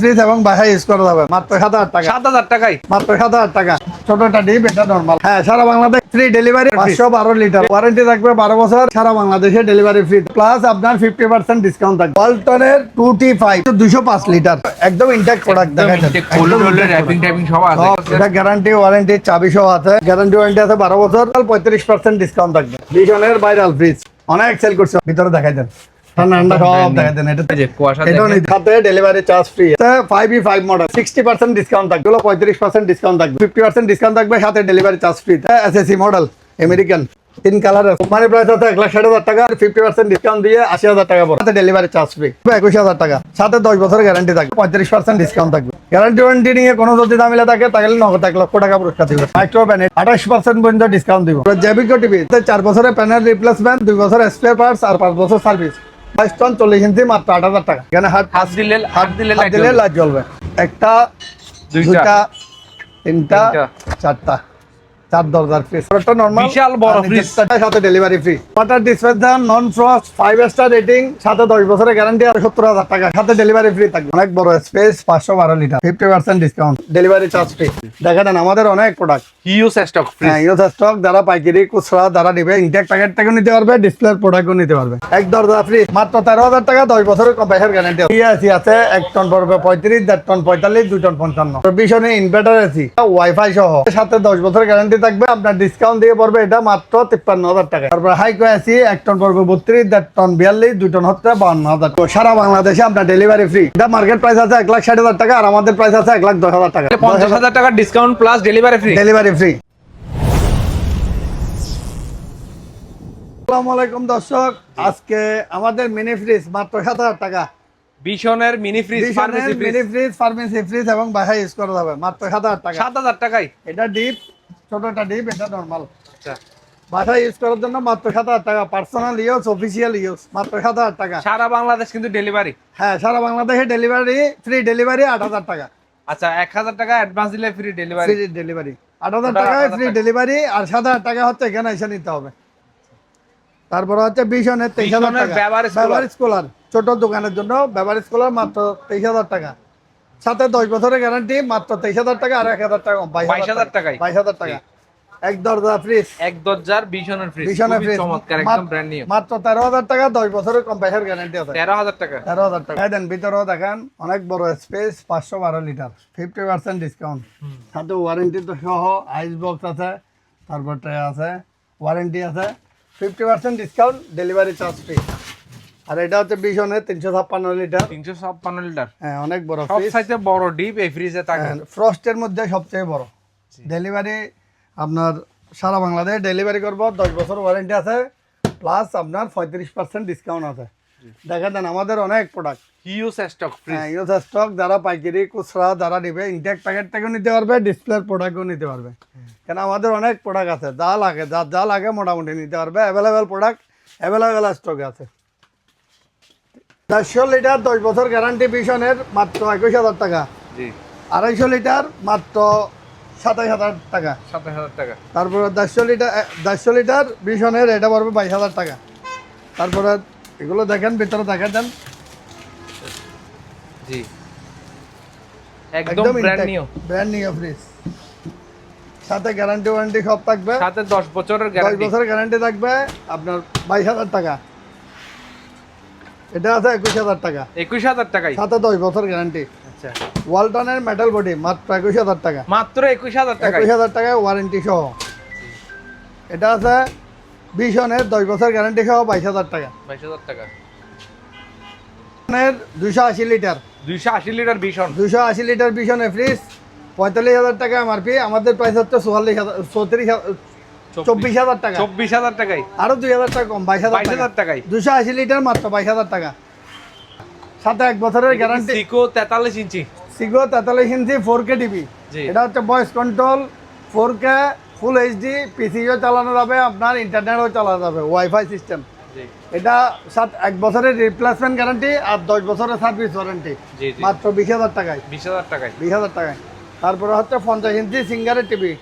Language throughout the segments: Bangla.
ফ্রিজ এবং বাসায় ইউজ করা যাবে। মাত্র সাত হাজার টাকা। সাত হাজার টাকায়? মাত্র সাত হাজার টাকা। ছোটটা ডিপ এটা নর্মাল হ্যাঁ সারা বাংলাদেশ ফ্রি ডেলিভারি পাঁচশো বারো লিটার ওয়ারেন্টি থাকবে বারো বছর সারা বাংলাদেশে ডেলিভারি ফ্রি প্লাস আপনার ফিফটি পার্সেন্ট ডিসকাউন্ট থাকবে। ওয়ালটনের টু টি ফাইভ দুশো পাঁচ লিটার একদম ইনটেক প্রোডাক্ট দেখা যাচ্ছে এটা গ্যারান্টি ওয়ারেন্টি চাবি সহ আছে। গ্যারান্টি ওয়ারেন্টি আছে বারো বছর পঁয়ত্রিশ পার্সেন্ট ডিসকাউন্ট থাকবে। ভাইরাল ফ্রিজ অনেক সেল করছে। ভিতরে দেখাই দেন। ঠান্ডা ঠান্ডা। সব দেখাই দেন এটা যে কুয়াশা এটাও দেখেন। নিতে delivery charge free five E five model sixty percent discount থাকবে। পঁয়ত্রিশ পার্সেন্ট ডিসকাউন্ট থাকবে। ফিফটি পার্সেন্ট ডিসকাউন্ট থাকবে সাথে ডেলিভারি চার্জ ফ্রি এসএসি মডেল আমেরিকান তিন কালার মানে প্রাইস আছে এক লাখ ষাট হাজার টাকা। ফিফটি পার্সেন্ট ডিসকাউন্ট দিয়ে আশি হাজার টাকা পড়ে ডেলিভারি চার্জ ফ্রি একুশ হাজার টাকা। সাথে দশ বছরের গ্যারান্টি থাকবে। পঁয়ত্রিশ পার্সেন্ট ডিসকাউন্ট থাকবে। গ্যারান্টি ওয়ারেন্টি নিয়ে কোনো যদি দামিলে থাকে তাহলে নগদ এক লক্ষ টাকা পুরস্কার দিবে। মাইক্রো প্যানেল আঠাশ পার্সেন্ট পর্যন্ত ডিসকাউন্ট দিব। জৈবিক টিভি চার বছরের প্যানেল রিপ্লেসমেন্ট দুই বছর স্পেয়ার পার্টস আর পাঁচ বছর সার্ভিস চল্লিশ ইঞ্চি মাত্র আট হাজার টাকা এখানে হাট হাত দিলে হাত দিলে হাত দিলে লাইট জ্বলবে একটা দুইটা। তিনটা। চারটা চার দরজার ফ্রিজ নরমাল বিশাল বড় fridge। সাথে delivery free water dispenser non frost five star rating সাথে দশ বছরের গ্যারান্টি আর সত্তর হাজার টাকা। সাথে ডেলিভারি ফ্রি থাকবে। অনেক বড় স্পেস পাঁচশো বারো litre fifty percent discount delivery charge free দেখা দেন আমাদের অনেক প্রোডাক্ট স্টক ফ্রি হ্যাঁ স্টক যারা পাইকারি খুচরা যারা নিবে ইনটেক প্যাকেট থেকে নিতে পারবে ডিসপ্লের প্রোডাক্টও নিতে পারবে। এক দরজা ফ্রি মাত্র তেরো হাজার টাকা দশ বছরের কম্পাইসার গ্যারান্টি এসি আছে। এক টন পড়বে পঁয়ত্রিশ দেড় টন পঁয়তাল্লিশ দুই টন পঞ্চান্ন। ভীষণে ইনভার্টার এসি ওয়াইফাই সহ। সাথে দশ বছরের গ্যারান্টি থাকবে আপনার ডিসকাউন্ট দিয়ে পড়বে এটা মাত্র তিপ্পান্ন হাজার টাকা। তারপর হাইকো এসি এক টন পড়বে বত্রিশ দেড় টন বিয়াল্লিশ দুই টন হচ্ছে বান্ন হাজার। সারা বাংলাদেশে আপনার ডেলিভারি ফ্রি এটা মার্কেট প্রাইস আছে এক লাখ ষাট হাজার টাকা আর আমাদের প্রাইস আছে এক লাখ দশ হাজার টাকা। পঞ্চাশ হাজার টাকার discount plus delivery free delivery free আসসালামু আলাইকুম দর্শক আজকে আমাদের মিনি ফ্রিজ মাত্র সাত হাজার টাকা। বিশনের mini fridge pharmacy mini fridge pharmacy fridge এবং বাসায় ইউজ করা যাবে মাত্র সাত হাজার টাকা। সাত হাজার টাকায় এটা ডিপ ছোটটা ডিপ এটা নর্মাল আচ্ছা। বাসায় ইউজ করার জন্য মাত্র সাত হাজার টাকা। পার্সোনাল ইউজ অফিসিয়াল ইউজ মাত্র সাত হাজার টাকা। সারা বাংলাদেশ কিন্তু ডেলিভারি হ্যাঁ সারা বাংলাদেশে ডেলিভারি ফ্রি ডেলিভারি আট হাজার টাকা। আচ্ছা এক হাজার টাকা অ্যাডভান্স দিলে ফ্রি ডেলিভারি ফ্রি ডেলিভারি আট হাজার টাকায় ফ্রি ডেলিভারি আর সাত হাজার টাকা হচ্ছে এখানে এসে নিতে হবে। তারপরে হচ্ছে বিশনের তেইশ হাজার টাকা। ব্যবহার স্কলার ছোট দোকানের জন্য ব্যবহার স্কলার মাত্র তেইশ হাজার টাকা। সাথে দশ বছরের গ্যারান্টি মাত্র তেইশ হাজার টাকা আর এক হাজার টাকা বাইশ 22,000 টাকায়। বাইশ হাজার টাকা। এক দরজা ফ্রিজ এক দরজার বিশনের ফ্রিজ বিশনের ফ্রিজ চমৎকার একদম ব্র্যান্ড নিউ মাত্র তেরো হাজার টাকা দশ বছরের কম্পাইসার গ্যারান্টি আছে। তেরো হাজার টাকা। তেরো হাজার টাকা। দেন ভিতরেও দেখান অনেক বড় স্পেস পাঁচশো বারো লিটার ফিফটি পার্সেন্ট ডিসকাউন্ট সাথে ওয়ারেন্টি তো সহ আইস বক্স আছে তারপর আছে ওয়ারেন্টি আছে। Fifty percent discount delivery charge free আর এটা হচ্ছে বিশনের তিনশো ছাপ্পান্ন লিটার। তিনশো ছাপ্পান্ন লিটার। হ্যাঁ অনেক বড় সব ফ্রিজ সাইতে বড় ডিপ এই ফ্রিজে থাকে। ফ্রস্টের মধ্যে সবচেয়ে বড়। ডেলিভারি আপনার সারা বাংলাদেশ ডেলিভারি করব দশ বছর ওয়ারেন্টি আছে প্লাস আপনার পঁয়ত্রিশ পার্সেন্ট ডিসকাউন্ট আছে। দেখা দেন আমাদের অনেক প্রোডাক্ট হিউজ স্টক হ্যাঁ ইউজ স্টক যারা পাইকারি খুচরা যারা নিবে ইনটেক প্যাকেট থেকেও নিতে পারবে ডিসপ্লের প্রোডাক্টও নিতে পারবে। কেন আমাদের অনেক প্রোডাক্ট আছে যা লাগে যা যা লাগে মোটামুটি নিতে পারবে। অ্যাভেলেবেল প্রোডাক্ট অ্যাভেলেবেল স্টক আছে। চারশো লিটার দশ বছর গ্যারান্টি ভিশনের মাত্র একুশ হাজার টাকা। জি। আড়াইশো লিটার মাত্র সাতাশ হাজার টাকা। সাতাশ হাজার টাকা। তারপরে দেড়শো লিটার দেড়শো লিটার ভিশনের এটা পড়বে বাইশ হাজার টাকা। তারপরে এগুলো দেখেন ভিতরে দেখা দেন। জি। একদম brand new brand new fridge সাথে গ্যারান্টি ওয়ারেন্টি সব থাকবে। সাথে দশ বছরের দশ বছরের গ্যারান্টি থাকবে আপনার বাইশ হাজার টাকা। এটা আছে একুশ হাজার টাকা। একুশ হাজার সাথে দশ বছর গ্যারান্টি। আচ্ছা। ওয়ালটনের মেটাল বডি মাত্র একুশ হাজার টাকা। মাত্র একুশ হাজার টাকায় একুশ হাজার টাকায় ওয়ারেন্টি সহ। এটা আছে বিশনের দশ বছর গ্যারান্টি সহ বাইশ হাজার টাকা। বাইশ হাজার টাকা। দুশো আশি লিটার। দুইশো আশি লিটার বিশন? দুশো আশি লিটার ফ্রিজ পঁয়তাল্লিশ হাজার টাকা এমআরপি আমাদের প্রাইস হচ্ছে চুয়াল্লিশ হাজার চৌত্রিশ হাজার চব্বিশ। হাজার টাকা। চব্বিশ হাজার টাকায় আরও দুই হাজার টাকা কম বাইশ হাজার বাইশ হাজার টাকায় দুশো আশি লিটার মাত্র বাইশ হাজার টাকা। সাথে এক বছরের গ্যারান্টি সিকো তেতাল্লিশ ইঞ্চি? সিগো তেতাল্লিশ ইঞ্চি ফোর কে টিভি এটা হচ্ছে voice control four K full HD PCO চালানো যাবে আপনার ইন্টারনেটও চালানো যাবে ওয়াইফাই সিস্টেম এটা সাত এক বছরের রিপ্লেসমেন্ট গ্যারান্টি আর দশ বছরের সার্ভিস ওয়ারেন্টি মাত্র বিশ হাজার টাকায়। বিশ হাজার টাকায়। বিশ হাজার টাকায়। তারপরে হচ্ছে পঞ্চাশ ইঞ্চি সিঙ্গারের টিভি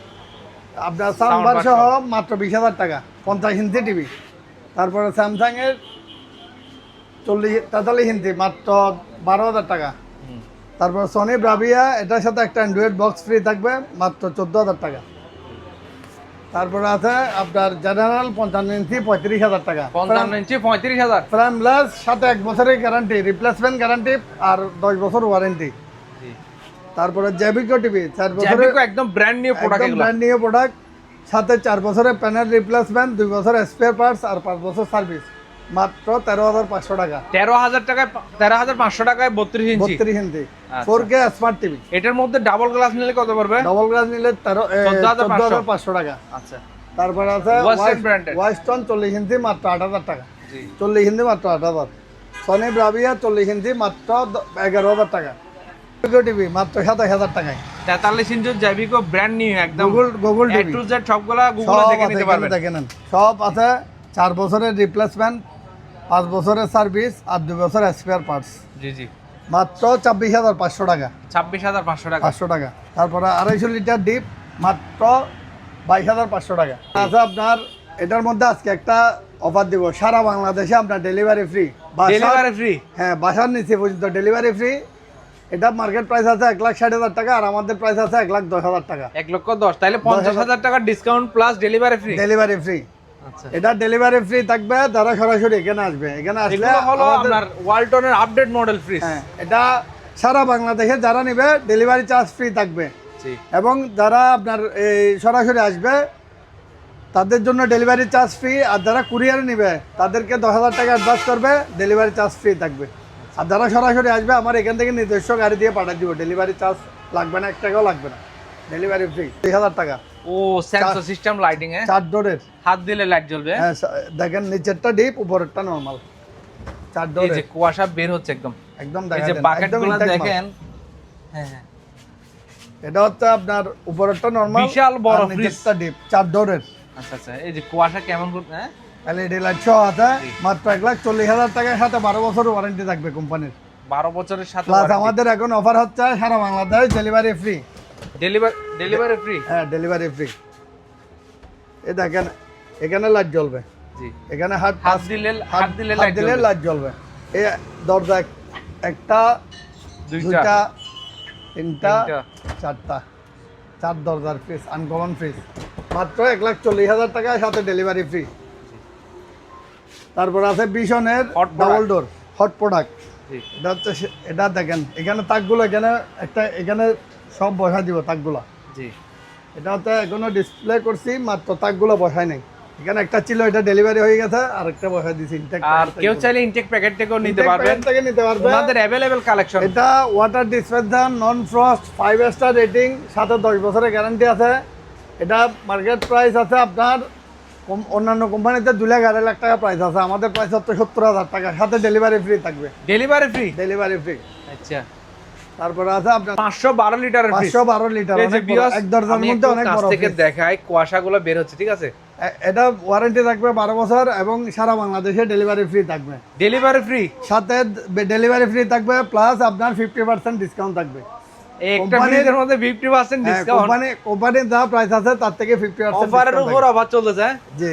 আপনার সাউন্ড সহ মাত্র বিশ হাজার টাকা পঞ্চাশ ইঞ্চি টিভি তারপরে স্যামসাংয়ের চল্লিশ তেতাল্লিশ ইঞ্চি মাত্র বারো হাজার টাকা। তারপর সনি ব্রাভিয়া এটার সাথে একটা অ্যান্ড্রয়েড বক্স ফ্রি থাকবে মাত্র চোদ্দ হাজার টাকা। তারপরে আছে আপনার জেনারেল পঞ্চান্ন ইঞ্চি পঁয়ত্রিশ হাজার টাকা। পঞ্চান্ন ইঞ্চি পঁয়ত্রিশ হাজার। প্রাইম প্লাস সাথে এক বছরের গ্যারান্টি রিপ্লেসমেন্ট গ্যারান্টি আর দশ বছর ওয়ারেন্টি তারপরে জ্যাবিকো টিভি চার বছরের জ্যাবিকো একদম ব্র্যান্ড নিউ প্রোডাক্ট এগুলো। ব্র্যান্ড নিউ প্রোডাক্ট সাথে চার বছরের প্যানেল রিপ্লেসমেন্ট দুই বছর স্পেয়ার পার্টস আর পাঁচ বছর সার্ভিস মাত্র তেরো হাজার পাঁচশো টাকা। তেরো হাজার টাকায় তেরো হাজার পাঁচশো টাকায় বত্রিশ ইঞ্চি। বত্রিশ inch. Four K smart TV এটার মধ্যে ডাবল গ্লাস নিলে কত পড়বে? ডাবল গ্লাস নিলে তেরো চোদ্দ 14,500 হাজার পাঁচশো টাকা। আচ্ছা। তারপরে আছে। ওয়াইস্টন চল্লিশ ইঞ্চি মাত্র আট হাজার টাকা। জি। চল্লিশ ইঞ্চি মাত্র আট হাজার। সনি ব্রাভিয়া চল্লিশ ইঞ্চি মাত্র এগারো হাজার টাকা। টিভি মাত্র সাতাশ হাজার টাকায়। তেতাল্লিশ ইঞ্চির জ্যাবিকো ব্র্যান্ড নিউ একদম Google Google TV. To Z সবগুলা গুগলে সব দেখে আছে নিতে পারবেন। দেখে সব আছে চার বছরের রিপ্লেসমেন্ট পাঁচ বছরের সার্ভিস আর দুই বছর স্পেয়ার পার্টস জি জি। মাত্র ছাব্বিশ হাজার পাঁচশো টাকা। ছাব্বিশ হাজার পাঁচশো টাকা। পাঁচশো টাকা। তারপরে আড়াইশো লিটার ডিপ মাত্র বাইশ হাজার পাঁচশো টাকা। আচ্ছা আপনার এটার মধ্যে আজকে একটা অফার দিব। সারা বাংলাদেশে আপনার ডেলিভারি ফ্রি ডেলিভারি ফ্রি হ্যাঁ বাসার নিচে পর্যন্ত ডেলিভারি ফ্রি এটা মার্কেট প্রাইস আছে এক লাখ ষাট হাজার টাকা আর আমাদের প্রাইস আছে এক লাখ দশ হাজার টাকা। এক লক্ষ দশ তাহলে পঞ্চাশ হাজার টাকা discount plus delivery free delivery free আচ্ছা। এটা ডেলিভারি ফ্রি থাকবে যারা সরাসরি এখানে আসবে। এখানে আসলে হলো আপনার ওয়ালটনের আপডেট মডেল ফ্রি এটা সারা বাংলাদেশে যারা নেবে ডেলিভারি চার্জ ফ্রি থাকবে। এবং যারা আপনার এই সরাসরি আসবে তাদের জন্য ডেলিভারি চার্জ ফ্রি আর যারা কুরিয়ারে নেবে তাদেরকে দশ হাজার টাকা অ্যাডভান্স করবে ডেলিভারি চার্জ ফ্রি থাকবে। আর যারা সরাসরি আসবে আমার এখান থেকে নিজস্ব গাড়ি দিয়ে পাঠিয়ে দিব। ডেলিভারি চার্জ লাগবে না এক টাকাও লাগবে না। ডেলিভারি ফ্রি দুই হাজার টাকা। ও সেন্সর সিস্টেম লাইটিং এ চার ডোরের হাত দিলে লাইট জ্বলবে? হ্যাঁ দেখেন নিচেরটা ডিপ উপরেরটা নরমাল চার এই যে কুয়াশা বের হচ্ছে একদম। একদম দেখেন এই যে যায় না, বাকেট একদমগুলো intact মাল। দেখেন হ্যাঁ হ্যাঁ। এটা হচ্ছে আপনার উপরেরটা নর্মাল বিশাল বড়। নিচেরটা ডিপ চার ডোরের আচ্ছা আচ্ছা এই যে কুয়াশা কেমন হ্যাঁ? এলইডি লাইট সহ আছে মাত্র এক লাখ চল্লিশ হাজার টাকার সাথে বারো বছর ওয়ারেন্টি থাকবে কোম্পানির বারো বছরের সাথে প্লাস আমাদের এখন অফার হচ্ছে সারা Bangladesh delivery free delivery delivery free হ্যাঁ ডেলিভারি ফ্রি এ দেখেন এখানে লাইট জ্বলবে। জি। এখানে হাত হাত দিলে হাত দিলে লাইট দিলে লাইট জ্বলবে। এই দরজা এক- একটা দুইটা। তিনটা তিনটা। চারটা। চার দরজার ফ্রিজ আনকমন ফ্রিজ মাত্র এক লাখ চল্লিশ হাজার টাকার সাথে ডেলিভারি ফ্রি তারপর আছে বিশনের ডাবল ডোর হট প্রোডাক্ট এটা হচ্ছে এটা দেখেন এখানে তাকগুলো এখানে একটা এখানে সব বসা দিব তাকগুলো। জি। এটা হচ্ছে এখনও ডিসপ্লে করছি মাত্র তাকগুলো বসায় নাই। এখানে একটা ছিল এটা ডেলিভারি হয়ে গেছে আর একটা বসাই দিছি ইনটেক আর কেউ চাইলে ইনটেক প্যাকেট থেকেও নিতে পারবেন। থেকে নিতে পারবে আমাদের অ্যাভেলেবেল কালেকশন এটা water dispenser non frost five star rating সাথে দশ বছরের গ্যারান্টি আছে। এটা মার্কেট প্রাইস আছে আপনার অন্যান্য কোম্পানিতে দু লাখ আড়াই লাখ টাকা প্রাইস আছে। আমাদের প্রাইস হচ্ছে সত্তর হাজার টাকা। সাথে ডেলিভারি ফ্রি থাকবে। ডেলিভারি ফ্রি ডেলিভারি ফ্রি আচ্ছা। তারপরে আছে আপনার পাঁচশো বারো লিটারের পাঁচশো বারো লিটার এই যে অনেক বড়, বিয়স, এক দরজার মধ্যে অনেক বড় থেকে fridge। কুয়াশাগুলো বের হচ্ছে ঠিক আছে? এটা ওয়ারেন্টি থাকবে বারো বছর এবং সারা বাংলাদেশে ডেলিভারি ফ্রি থাকবে। ডেলিভারি ফ্রি সাথে ডেলিভারি ফ্রি থাকবে প্লাস আপনার ফিফটি পার্সেন্ট ডিসকাউন্ট থাকবে। একটা ফ্রিজের মধ্যে ফিফটি পার্সেন্ট ডিসকাউন্ট কোম্পানি কোম্পানির যা প্রাইস আছে তার থেকে ফিফটি পার্সেন্ট অফারের উপর অফার চলতেছে হ্যাঁ? জি।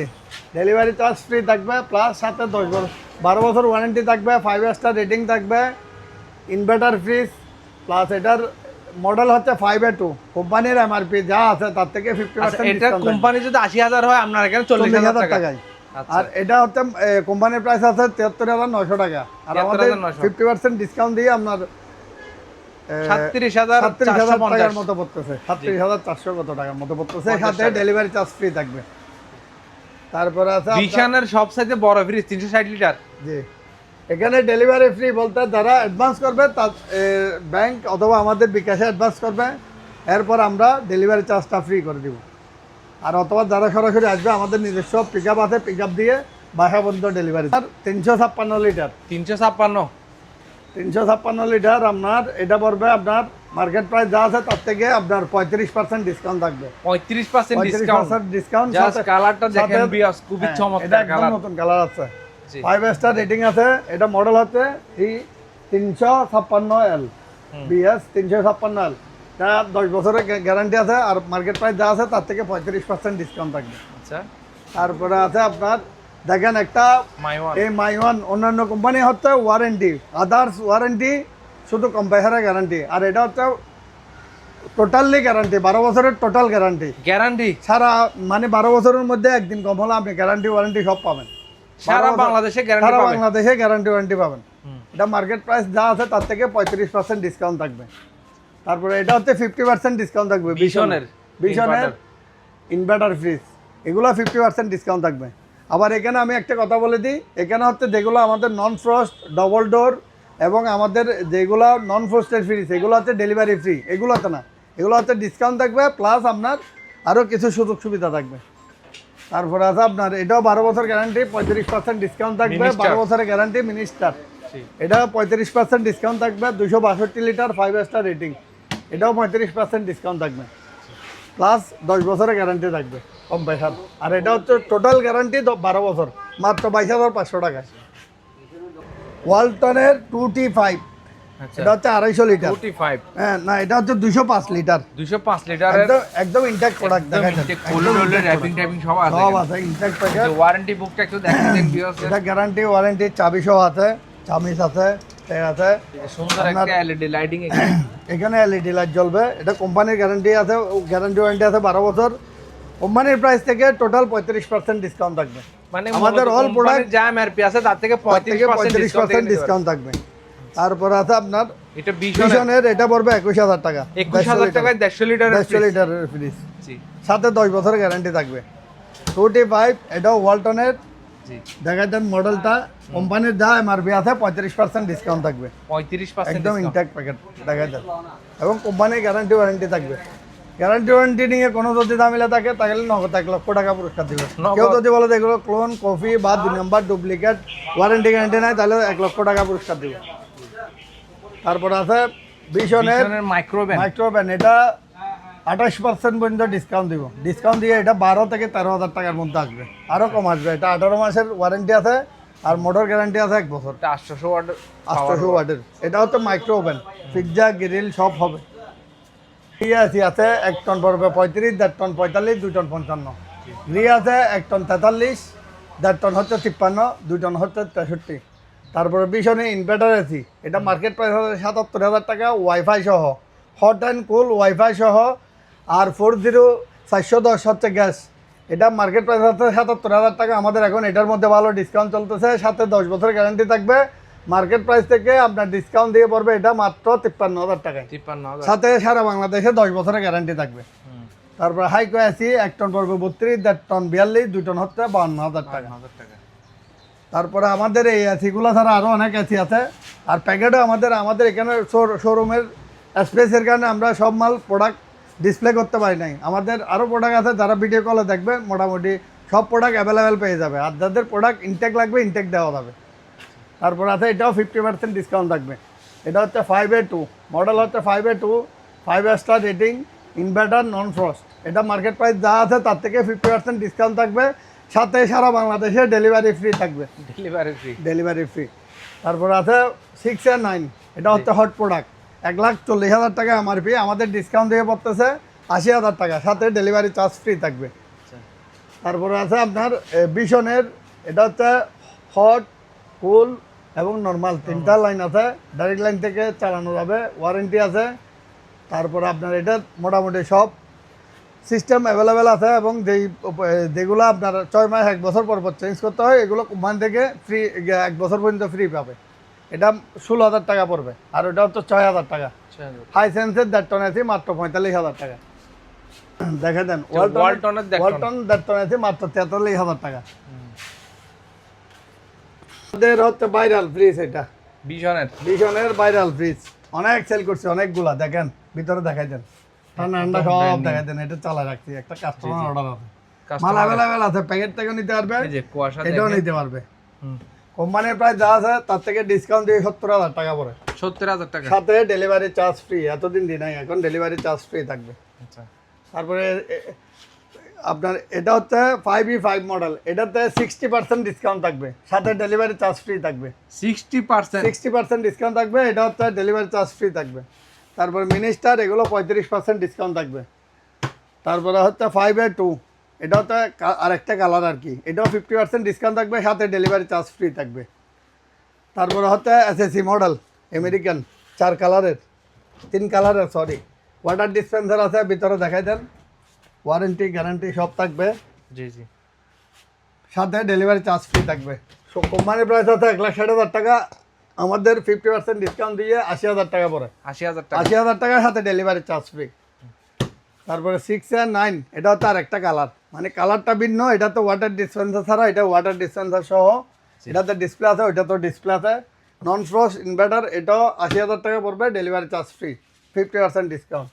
ডেলিভারি চার্জ ফ্রি থাকবে প্লাস সাথে দশ বছর বারো বছর ওয়ারেন্টি থাকবে ফাইভ স্টার রেটিং থাকবে ইনভার্টার ফ্রিজ প্লাস এটার মডেল হচ্ছে ফাইভ এ টু কোম্পানির এমআরপি যা আছে তার থেকে ফিফটি আচ্ছা পার্সেন্ট এটা কোম্পানি যদি আশি হাজার হয় আপনার এখানে চল্লিশ হাজার হাজার টাকা। টাকায়। আচ্ছা। আর এটা হচ্ছে কোম্পানির প্রাইস আছে তিয়াত্তর হাজার নয়শো টাকা। আর আমাদের ফিফটি পার্সেন্ট ডিসকাউন্ট দিয়ে আপনার সাতত্রিশ হাজার সাতত্রিশ চারশো হাজার পঞ্চাশ। টাকার মতো পড়তেছে। সাতত্রিশ হাজার চারশো কত টাকার মতো পড়তেছে। সাথে ডেলিভারি চার্জ ফ্রি থাকবে। তারপরে আছে বিশানের সব সাইজে বড় ফ্রিজ তিনশো ষাট লিটার জি। এখানে ডেলিভারি ফ্রি বলতে যারা অ্যাডভান্স করবে তার ব্যাংক অথবা আমাদের বিকাশে অ্যাডভান্স করবে। এরপর আমরা ডেলিভারি চার্জটা ফ্রি করে দিব। আর অথবা যারা সরাসরি আসবে আমাদের নিজস্ব পিক আপ আছে পিক আপ দিয়ে বাসা পর্যন্ত ডেলিভারি আর তিনশো ছাপ্পান্ন লিটার তিনশো ছাপ্পান্ন। তিনশো ছাপ্পান্ন লিটার আপনার এটা পড়বে আপনার মার্কেট প্রাইস যা আছে তার থেকে আপনার পঁয়ত্রিশ পার্সেন্ট ডিসকাউন্ট থাকবে। পঁয়ত্রিশ percent discount percent discount just কালারটা দেখেন খুবই চমৎকার কালার নতুন কালার আছে। ফাইভ স্টার রেটিং আছে এটা মডেল হচ্ছে তিনশো ছাপ্পান্ন এল বিএস তিনশো ছাপ্পান্ন এল এটা দশ বছরের গ্যারান্টি আছে আর মার্কেট প্রাইস যা আছে তার থেকে পঁয়ত্রিশ পার্সেন্ট ডিসকাউন্ট থাকবে। আচ্ছা। তারপরে আছে আপনার দেখেন একটা এই মাইওয়ান অন্যান্য কোম্পানি হচ্ছে ওয়ারেন্টি আদার্স ওয়ারেন্টি শুধু কম্পাইসারের গ্যারান্টি আর এটা হচ্ছে টোটালি গ্যারান্টি বারো বছরের টোটাল গ্যারান্টি গ্যারান্টি সারা মানে বারো বছরের মধ্যে একদিন কম হলে আপনি গ্যারান্টি ওয়ারেন্টি সব পাবেন। সারা বাংলাদেশে গ্যারান্টি সারা বাংলাদেশে গ্যারান্টি ওয়ারেন্টি পাবেন। এটা মার্কেট প্রাইস যা আছে তার থেকে পঁয়ত্রিশ পার্সেন্ট ডিসকাউন্ট থাকবে। তারপরে এটা হচ্ছে ফিফটি পার্সেন্ট ডিসকাউন্ট থাকবে বিশনের বিশনের ইনভার্টার ফ্রিজ এগুলো ফিফটি পার্সেন্ট ডিসকাউন্ট থাকবে। আবার এখানে আমি একটা কথা বলে দিই। এখানে হচ্ছে যেগুলো আমাদের নন ফ্রস্ট ডবল ডোর এবং আমাদের যেগুলো নন ফ্রস্টেড ফ্রিজ এগুলো হচ্ছে ডেলিভারি ফ্রি এগুলোতে না। এগুলো হচ্ছে ডিসকাউন্ট থাকবে প্লাস আপনার আরও কিছু সুযোগ সুবিধা থাকবে। তারপরে আছে আপনার এটাও বারো বছর গ্যারান্টি পঁয়ত্রিশ পার্সেন্ট ডিসকাউন্ট থাকবে। বারো বছরের গ্যারান্টি মিনিস্টার এটা পঁয়ত্রিশ পার্সেন্ট ডিসকাউন্ট থাকবে দুশো বাষট্টি লিটার ফাইভ স্টার রেটিং এটাও পঁয়ত্রিশ পার্সেন্ট ডিসকাউন্ট থাকবে। প্লাস দশ বছরের গ্যারান্টি থাকবে কম পয়সার আর এটা হচ্ছে টোটাল গ্যারান্টি বারো বছর মাত্র বাইশ হাজার পাঁচশো টাকা ওয়ালটনের টু টি ফাইভ এটা হচ্ছে আড়াইশো লিটার। 45 হ্যাঁ না এটা হচ্ছে দুশো পাঁচ লিটার। 205 লিটারের একদম একদম ইনট্যাক্ট প্রোডাক্ট দেখা যাচ্ছে। কোল্ড র্যাপিং ট্যাপিং সব আছে সব আছে ইনট্যাক্ট প্যাকেট ওয়ারেন্টি বুকটা একটু দেখেন এটা গ্যারান্টি ওয়ারেন্টি চাবি সহ আছে চামিচ আছে। এলইডি লাইটিং এখানে। এলইডি লাইট জ্বলবে। এটা কোম্পানির গ্যারান্টি আছে গ্যারান্টি ওয়ারেন্টি আছে বারো বছর। কোম্পানির প্রাইস থেকে টোটাল পঁয়ত্রিশ পার্সেন্ট ডিসকাউন্ট থাকবে। মানে আমাদের all product- যা এমআরপি আছে তার থেকে তার থেকে পঁয়ত্রিশ পার্সেন্ট ডিসকাউন্ট থাকবে। তারপরে আছে আপনার এটা 20 ভিশনের এটা পড়বে একুশ হাজার টাকা। 21000 টাকায় 150 লিটারের দেড়শো লিটারের ফ্রিজ সাথে দশ বছরের গ্যারান্টি থাকবে। টুটি ফাইভ এটাও ওয়ালটনের জি। দেখা মডেলটা কোম্পানির যা এমআরপি আছে পঁয়ত্রিশ পার্সেন্ট ডিসকাউন্ট থাকবে। 35% একদম ইনট্যাক্ট প্যাকেট দেখা যায় এবং কোম্পানির গ্যারান্টি ওয়ারেন্টি থাকবে। গ্যারান্টি ওয়ারেন্টি নিয়ে কোনো যদি দামিলা থাকে তাহলে নগদ এক লক্ষ টাকা পুরস্কার দিবে। কেউ যদি বলে এগুলো ক্লোন কপি বা দুই নাম্বার ডুপ্লিকেট ওয়ারেন্টি গ্যারান্টি নাই তাহলে এক লক্ষ টাকা পুরস্কার দিবে। তারপর আছে বিশনের ভিশনের মাইক্রোভেন মাইক্রোভ্যান এটা আঠাশ পার্সেন্ট পর্যন্ত ডিসকাউন্ট দিব। ডিসকাউন্ট দিয়ে এটা বারো থেকে তেরো হাজার টাকার মধ্যে আসবে। আরও কম আসবে। এটা আঠারো মাসের ওয়ারেন্টি আছে আর মোটর গ্যারান্টি আছে এক বছর। 800 ওয়াট আটশোশো ওয়াটের এটা হচ্ছে মাইক্রো ওভেন পিৎজা গ্রিল সব হবে। ঘি আছে আছে এক টন পড়বে পঁয়ত্রিশ দেড় টন পঁয়তাল্লিশ দুই টন পঞ্চান্ন। ঘি আছে এক টন তেতাল্লিশ দেড় টন হচ্ছে তিপ্পান্ন দুই টন হচ্ছে তেষট্টি। তারপরে ভীষণে ইনভার্টার এসি এটা মার্কেট প্রাইস হচ্ছে সাতাত্তর হাজার টাকা ওয়াইফাই সহ। হট অ্যান্ড কুল ওয়াইফাই সহ আর ফোর জিরো চারশো দশ হচ্ছে গ্যাস এটা মার্কেট প্রাইস হচ্ছে সাতাত্তর হাজার টাকা। আমাদের এখন এটার মধ্যে ভালো ডিসকাউন্ট চলতেছে সাথে দশ বছর গ্যারান্টি থাকবে। মার্কেট প্রাইস থেকে আপনার ডিসকাউন্ট দিয়ে পড়বে এটা মাত্র তিপ্পান্ন হাজার টাকায়। 53000 সাথে সারা বাংলাদেশে দশ বছরের গ্যারান্টি থাকবে। তারপর হাইকো এসি এক টন পড়বে বত্রিশ দেড় টন বিয়াল্লিশ দুই টন হচ্ছে বান্ন হাজার টাকা। 5000 টাকা। তারপরে আমাদের এই এসিগুলো ছাড়া আরও অনেক এসি আছে। আর প্যাকেটও আমাদের আমাদের এখানে শোরুমের স্পেসের কারণে আমরা সব মাল প্রোডাক্ট ডিসপ্লে করতে পারি নাই। আমাদের আরও প্রোডাক্ট আছে যারা ভিডিও কলে দেখবে মোটামুটি সব প্রোডাক্ট অ্যাভেলেবেল পেয়ে যাবে। আর যাদের প্রোডাক্ট ইনটেক লাগবে ইনটেক দেওয়া যাবে। তারপর আছে এটাও ফিফটি পার্সেন্ট ডিসকাউন্ট থাকবে। এটা হচ্ছে ফাইভ এ টু মডেল হচ্ছে five A two five star rating inverter non frost এটা মার্কেট প্রাইস যা আছে তার থেকে ফিফটি পার্সেন্ট ডিসকাউন্ট থাকবে। সাথে সারা বাংলাদেশে ডেলিভারি ফ্রি থাকবে। ডেলিভারি ফ্রি ডেলিভারি ফ্রি তারপর আছে সিক্স এর নাইন এটা হচ্ছে হট প্রোডাক্ট এক লাখ চল্লিশ হাজার টাকা এমআরপি আমাদের ডিসকাউন্ট দিয়ে পড়তেছে আশি হাজার টাকা। সাথে ডেলিভারি চার্জ ফ্রি থাকবে। তারপরে আছে আপনার বিশনের এটা হচ্ছে হট কুল এবং নর্মাল তিনটা লাইন আছে। ডাইরেক্ট লাইন থেকে চালানো যাবে ওয়ারেন্টি আছে। তারপরে আপনার এটা মোটামুটি সব সিস্টেম অ্যাভেলেবেল আছে এবং যেই যেগুলো আপনার ছয় মাস এক বছর পর পর চেঞ্জ করতে হয় এগুলো কোম্পানি থেকে ফ্রি এক বছর পর্যন্ত ফ্রি পাবে। এটা ষোলো হাজার টাকা পড়বে। আর ওটা হচ্ছে ছয় হাজার টাকা হাই সেন্সের দেড় টন আছে মাত্র পঁয়তাল্লিশ হাজার টাকা। দেখে দেন ওয়ালটনের। ওয়ালটন দেড় টন আছে মাত্র তেতাল্লিশ হাজার টাকা আমাদের হচ্ছে ভাইরাল ফ্রিজ এটা। ভাইরাল ফ্রিজ অনেক সেল করছে অনেকগুলা দেখেন ভিতরে দেখাই দেন। ঠান্ডা ঠান্ডা সব দেখাই দেন এটা চালা রাখছি একটা কাস্টমার অর্ডার আছে। মাল অ্যাভেলেবেল আছে প্যাকেট থেকে নিতে পারবে এটাও নিতে পারবে। হুম। কোম্পানির প্রায় যা আছে তার থেকে ডিসকাউন্ট দিয়ে সত্তর হাজার টাকা পড়ে 70000 টাকা। সাথে ডেলিভারি চার্জ ফ্রি এতদিন দিন নাই এখন ডেলিভারি চার্জ ফ্রি থাকবে। আচ্ছা। তারপরে আপনার এটা হচ্ছে ফাইভ ই ফাইভ মডেল এটাতে সিক্সটি পার্সেন্ট ডিসকাউন্ট থাকবে সাথে ডেলিভারি চার্জ ফ্রি থাকবে। 60% সিক্সটি পার্সেন্ট ডিসকাউন্ট থাকবে এটা হচ্ছে ডেলিভারি চার্জ ফ্রি থাকবে। তারপর মিনিস্টার এগুলো পঁয়ত্রিশ পার্সেন্ট ডিসকাউন্ট থাকবে। তারপরে হচ্ছে ফাইভ এ টু এটা হচ্ছে কা- আরেকটা কালার আর কি। এটাও ফিফটি পার্সেন্ট ডিসকাউন্ট থাকবে সাথে ডেলিভারি চার্জ ফ্রি থাকবে। তারপরে হচ্ছে এসএসসি মডেল আমেরিকান চার কালারের তিন কালারের সরি ওয়াটার ডিসপেন্সার আছে ভিতরে দেখাই দেন। ওয়ারেন্টি গ্যারান্টি সব থাকবে। জি জি। সাথে ডেলিভারি চার্জ ফ্রি থাকবে। সো কোম্পানির প্রাইস আছে এক লাখ ষাট হাজার টাকা। আমাদের ফিফটি পার্সেন্ট ডিসকাউন্ট দিয়ে আশি হাজার টাকা পরে আশি হাজার টাকা। আশি হাজার টাকার সাথে ডেলিভারি চার্জ ফ্রি তারপরে সিক্স অ্যান্ড নাইন এটা হচ্ছে আর একটা কালার মানে কালারটা ভিন্ন এটা তো ওয়াটার ডিসপেন্সার ছাড়া এটা ওয়াটার ডিসপেন্সার সহ। এটাতে ডিসপ্লে আছে ওইটা তো ডিসপ্লে আছে। নন ফ্রস্ট ইনভার্টার এটাও আশি হাজার টাকা পড়বে delivery charge free fifty percent discount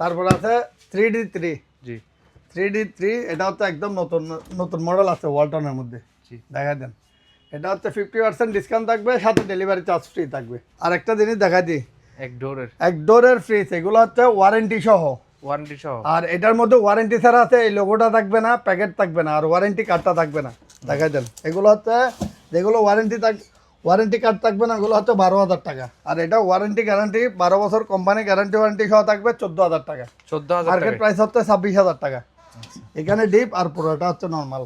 তারপর আছে three D three G. Three D three এটা হচ্ছে একদম নতুন নতুন মডেল আছে ওয়ালটনের মধ্যে। জি। দেখা দেন। এটা হচ্ছে ফিফটি পার্সেন্ট ডিসকাউন্ট থাকবে সাথে ডেলিভারি চার্জ ফ্রি থাকবে। আর একটা জিনিস দেখা দিই। এক ডোরের এক ডোরের ফ্রিজ এগুলো হচ্ছে ওয়ারেন্টি সহ। ওয়ারেন্টি সহ? আর এটার মধ্যে ওয়ারেন্টি ছাড়া আছে এই লোগোটা থাকবে না প্যাকেট থাকবে না আর ওয়ারেন্টি কার্ডটা থাকবে না। দেখাই দেন। এগুলো হচ্ছে যেগুলো ওয়ারেন্টি থাক ওয়ারেন্টি কার্ড থাকবে না এগুলো হচ্ছে বারো হাজার টাকা। আর এটা ওয়ারেন্টি গ্যারান্টি বারো বছর কোম্পানি গ্যারান্টি ওয়ারেন্টি সহ থাকবে চোদ্দ হাজার টাকা। চোদ্দ হাজার মার্কেট প্রাইস হচ্ছে ছাব্বিশ হাজার টাকা। এখানে ডিপ আর পুরোটা হচ্ছে নর্মাল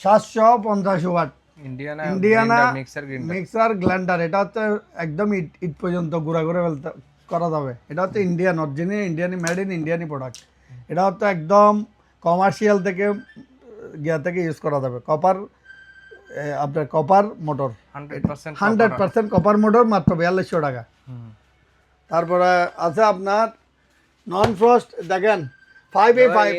সাতশো পঞ্চাশ watt Indiana Indiana mixer green mixer grinder এটা হচ্ছে একদম ইট ইট পর্যন্ত ঘুরা ঘুরে ফেলতে করা যাবে। এটা হচ্ছে Indian original Indian made in India product এটা হচ্ছে একদম কমার্শিয়াল থেকে গিয়া থেকে ইউজ করা যাবে। কপার আপনার copper motor hundred percent hundred percent copper motor মাত্র বিয়াল্লিশশো টাকা। তারপরে আছে আপনার নন ফ্রস্ট দেখেন ফাইভ এ ফাইভ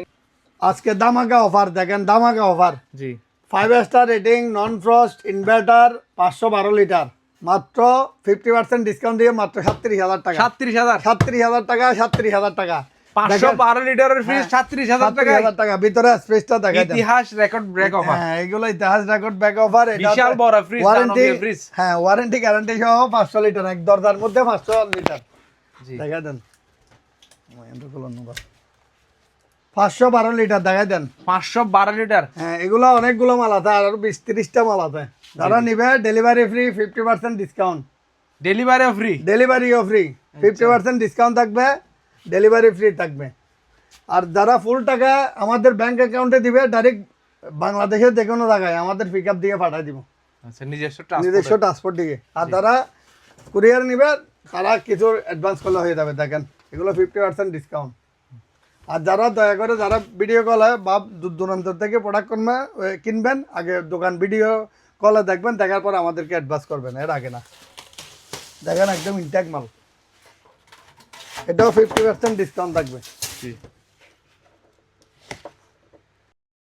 আজকে দামাকা অফার দেখেন দামাকা অফার জি। Five star rating non frost inverter পাঁচশো বারো লিটার। মাত্র ফিফটি পার্সেন্ট ডিসকাউন্ট দিয়ে মাত্র সাতত্রিশ হাজার টাকা। সাতত্রিশ হাজার? সাতত্রিশ হাজার টাকা সাতত্রিশ হাজার টাকা। পাঁচশো বারো লিটারের ফ্রিজ সাতত্রিশ হাজার টাকা হাজার টাকা। ভিতরে স্পেসটা দেখা ইতিহাস রেকর্ড ব্রেক অফার হ্যাঁ এগুলো ইতিহাস রেকর্ড ব্যাক অফার বিশাল বড় fridge, ওয়ারেন্টি হ্যাঁ ওয়ারেন্টি গ্যারান্টি সহ পাঁচশো লিটার এক মধ্যে পাঁচশো লিটার দেখা দেন। পাঁচশো বারো লিটার দেখা দেন। পাঁচশো বারো লিটার হ্যাঁ এগুলো অনেকগুলো মাল আছে আর বিশ তিরিশটা মাল আছে। যারা নিবে delivery free fifty percent discount ডেলিভারিও free ডেলিভারিও ফ্রি ফিফটি পার্সেন্ট ডিসকাউন্ট থাকবে ডেলিভারি ফ্রি থাকবে। আর যারা ফুল টাকা আমাদের ব্যাংক অ্যাকাউন্টে দিবে ডাইরেক্ট বাংলাদেশের যে কোনো জায়গায় আমাদের পিক আপ দিয়ে পাঠিয়ে দিব। আচ্ছা নিজস্ব নিজস্ব ট্রান্সপোর্ট দিকে আর যারা কুরিয়ার নিবে তারা কিছু অ্যাডভান্স করলে হয়ে যাবে দেখেন। এগুলো ফিফটি পার্সেন্ট ডিসকাউন্ট আর যারা দয়া করে যারা ভিডিও কল হয় বা দূর দূরান্ত থেকে প্রোডাক্ট কিনবে কিনবেন আগে দোকান ভিডিও কলে দেখবেন, দেখার পর আমাদেরকে অ্যাডভান্স করবেন, এর আগে না। দেখেন, একদম ইনট্যাক্ট মাল। এটাও ফিফটি পার্সেন্ট ডিসকাউন্ট থাকবে। জি।